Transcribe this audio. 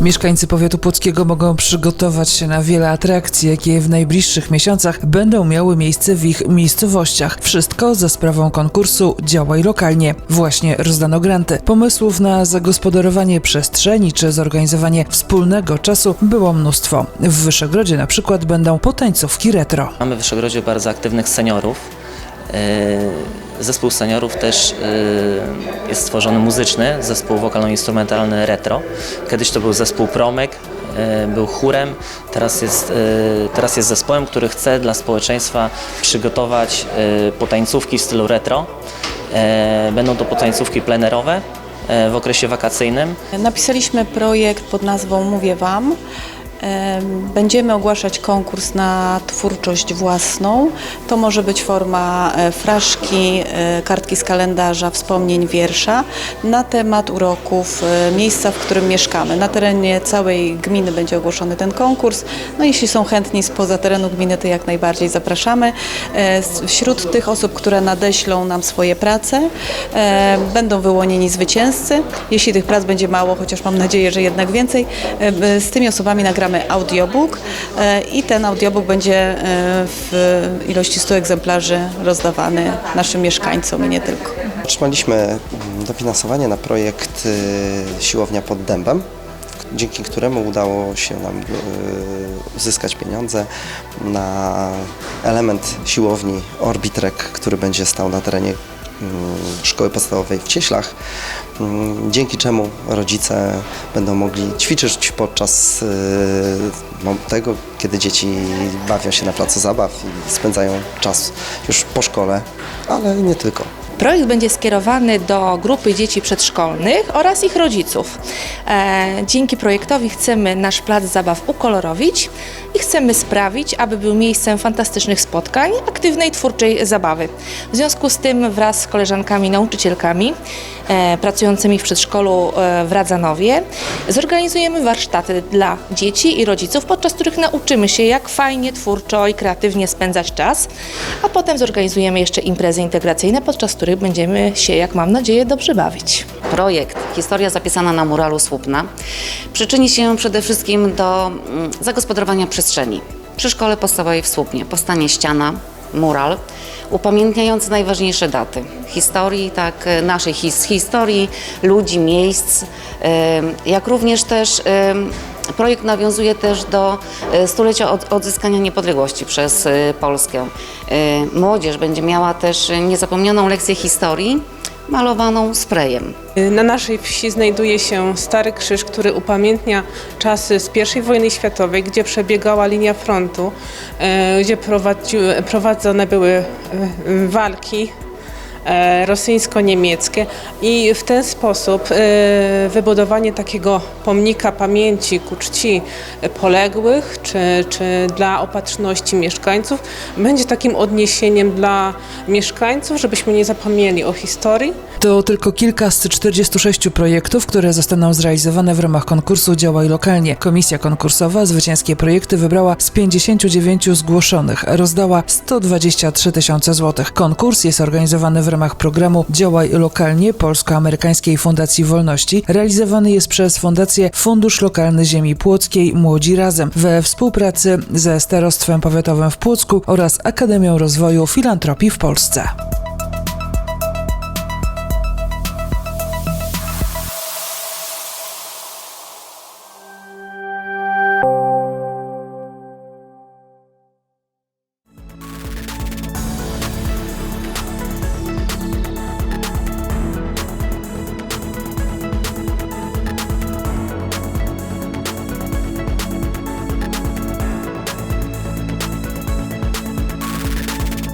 Mieszkańcy powiatu płockiego mogą przygotować się na wiele atrakcji, jakie w najbliższych miesiącach będą miały miejsce w ich miejscowościach. Wszystko za sprawą konkursu Działaj lokalnie. Właśnie rozdano granty. Pomysłów na zagospodarowanie przestrzeni czy zorganizowanie wspólnego czasu było mnóstwo. W Wyszegrodzie na przykład będą potańcówki retro. Mamy w Wyszegrodzie bardzo aktywnych seniorów. Yy, Zespół seniorów też yy, jest stworzony muzyczny, zespół wokalno-instrumentalny retro. Kiedyś to był zespół Promek, yy, był chórem, teraz jest, yy, teraz jest zespołem, który chce dla społeczeństwa przygotować potańcówki w stylu retro. Będą to potańcówki plenerowe w okresie wakacyjnym. Napisaliśmy projekt pod nazwą Mówię Wam. Em, Będziemy ogłaszać konkurs na twórczość własną. To może być forma e, fraszki, e, kartki z kalendarza, wspomnień, wiersza na temat uroków e, miejsca, w którym mieszkamy. Na terenie całej gminy będzie ogłoszony ten konkurs. No jeśli są chętni spoza terenu gminy, to jak najbardziej zapraszamy. Wśród tych osób, które nadeślą nam swoje prace, będą wyłonieni zwycięzcy. Jeśli tych prac będzie mało, chociaż mam nadzieję, że jednak więcej, z tymi osobami nagramy audiobook e, i ten audiobook będzie e, w ilości 100 egzemplarzy rozdawany naszym mieszkańcom i nie tylko. Otrzymaliśmy mm, dofinansowanie na projekt y, Siłownia pod Dębem, dzięki któremu udało się nam y, uzyskać pieniądze na element siłowni Orbitrek, który będzie stał na terenie szkoły podstawowej w Cieślach, mm, dzięki czemu rodzice będą mogli ćwiczyć podczas y, tego, kiedy dzieci bawią się na placu zabaw i spędzają czas już po szkole, ale nie tylko. Projekt będzie skierowany do grupy dzieci przedszkolnych oraz ich rodziców. E, dzięki projektowi chcemy nasz plac zabaw ukolorowić i chcemy sprawić, aby był miejscem fantastycznych spotkań, aktywnej, twórczej zabawy. W związku z tym wraz z koleżankami nauczycielkami e, pracującymi w przedszkolu e, w Radzanowie zorganizujemy warsztaty dla dzieci i rodziców, podczas których nauczymy się, jak fajnie, twórczo i kreatywnie spędzać czas, a potem zorganizujemy jeszcze imprezy integracyjne, podczas których będziemy się, jak mam nadzieję, dobrze bawić. Projekt Historia zapisana na muralu Słupna przyczyni się przede wszystkim do mm, zagospodarowania przestrzeni. Przy szkole podstawowej w Słupnie powstanie ściana, mural, upamiętniający najważniejsze daty historii, tak, e, naszej his, historii, ludzi, miejsc, em, jak również też em, Projekt nawiązuje też do e, stulecia od, odzyskania niepodległości przez e, Polskę. E, Młodzież będzie miała też niezapomnianą lekcję historii, malowaną sprayem. Na naszej wsi znajduje się Stary Krzyż, który upamiętnia czasy z I wojny światowej, gdzie przebiegała linia frontu, gdzie prowadzone były walki rosyjsko-niemieckie i w ten sposób e, wybudowanie takiego pomnika pamięci ku czci poległych czy, czy dla opatrzności mieszkańców będzie takim odniesieniem dla mieszkańców, żebyśmy nie zapomnieli o historii, To tylko kilka z 46 projektów, które zostaną zrealizowane w ramach konkursu Działaj Lokalnie. Komisja konkursowa zwycięskie projekty wybrała z 59 zgłoszonych. Rozdała 123 tysiące złotych. Konkurs jest organizowany w ramach programu Działaj Lokalnie Polsko-Amerykańskiej Fundacji Wolności. Realizowany jest przez Fundację Fundusz Lokalny Ziemi Płockiej Młodzi Razem we współpracy ze Starostwem Powiatowym w Płocku oraz Akademią Rozwoju Filantropii w Polsce.